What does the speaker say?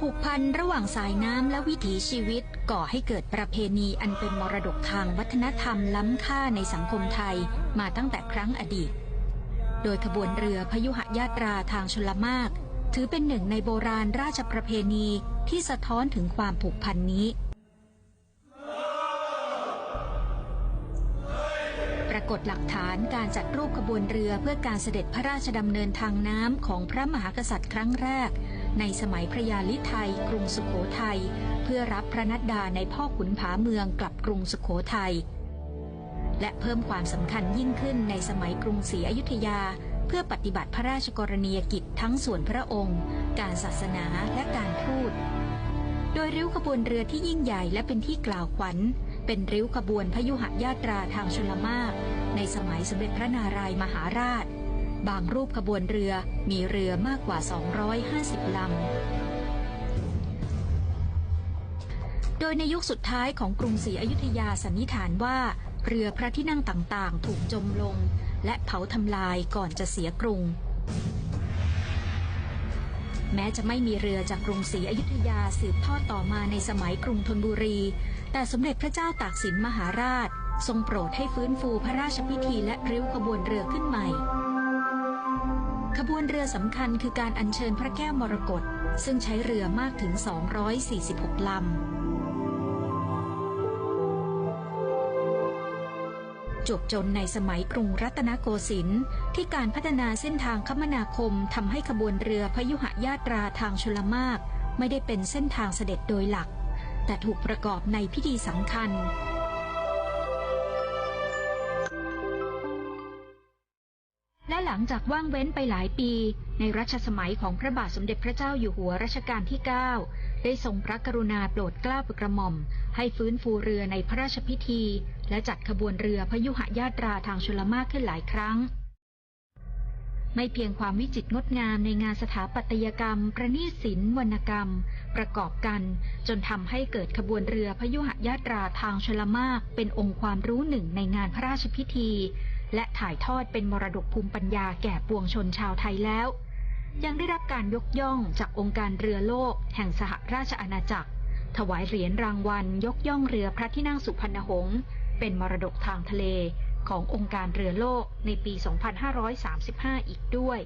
ผูกพันระหว่างสายน้ำและวิถีชีวิตก่อให้เกิดประเพณีอันเป็นมรดกทางวัฒนธรรมล้ำค่าในสังคมไทยมาตั้งแต่ครั้งอดีต โดยขบวนเรือพยุหยาตราทางชลมาก ถือเป็นหนึ่งในโบราณราชประเพณีที่สะท้อนถึงความผูกพันนี้ ปรากฏหลักฐานการจัดรูปขบวนเรือเพื่อการเสด็จพระราชดำเนินทางน้ำของพระมหากษัตริย์ครั้งแรก ในสมัยพระยาลิไทยกรุงสุขโขทัยเพื่อรับพระนัดดาในพ่อขุนผาเมืองกลับกรุงสุขโขทัยและเพิ่มความสำคัญยิ่งขึ้นในสมัยกรุงศรีอยุธยา เพื่อปฏิบัติพระราชกรณียกิจทั้งส่วนพระองค์ การศาสนาและการทูตโดยริ้วขบวนเรือที่ยิ่งใหญ่และเป็นที่กล่าวขวัญ เป็นริ้วขบวนพยุหยาตราทางชลมาก ในสมัยสมเด็จพระนารายมหาราช บางรูปขบวนเรือมีเรือมากกว่า 250 ลำ โดยในยุคสุดท้ายของกรุงศรีอยุธยาสันนิษฐานว่า เรือพระที่นั่งต่างๆ ถูกจมลง และเผาทำลายก่อนจะเสียกรุง แม้จะไม่มีเรือจากกรุงศรีอยุธยาสืบทอดต่อมาในสมัยกรุงธนบุรี แต่สมเด็จพระเจ้าตากสินมหาราช ทรงโปรดให้ฟื้นฟูพระราชพิธีและริ้วขบวนเรือขึ้นใหม่ ขบวนเรือสำคัญคือการอัญเชิญพระแก้วมรกตซึ่งใช้เรือมากถึง 246 ลำ จบจนในสมัยกรุงรัตนโกสินทร์ที่การพัฒนาเส้นทางคมนาคมทำให้ขบวนเรือพยุหยาตราทางชลมาก ไม่ได้เป็นเส้นทางเสด็จโดยหลัก แต่ถูกประกอบในพิธีสำคัญ และหลังจากว่างเว้นไปหลายปี ในรัชสมัยของพระบาทสมเด็จพระเจ้าอยู่หัวรัชกาลที่ 9 ได้ทรงพระกรุณาโปรดเกล้าโปรดกระหม่อม ให้ฟื้นฟูเรือในพระราชพิธี และจัดขบวนเรือพยุหยาตราทางชลมากขึ้นหลายครั้ง ไม่เพียงความวิจิตรงดงามในงานสถาปัตยกรรม ประณีตศิลป์วรรณกรรม ประกอบกันจนทำให้เกิดขบวนเรือพยุหยาตราทางชลมากเป็นองค์ความรู้หนึ่งในงานพระราชพิธี และถ่ายทอดเป็นมรดกภูมิปัญญาแก่ปวงชนชาวไทยแล้ว ยังได้รับการยกย่องจากองค์การเรือโลก แห่งสหราชอาณาจักร ถวายเหรียญรางวัล ยกย่องเรือพระที่นั่งสุพรรณหงษ์เป็นมรดกทางทะเลขององค์การเรือโลกในปี 2535 อีกด้วย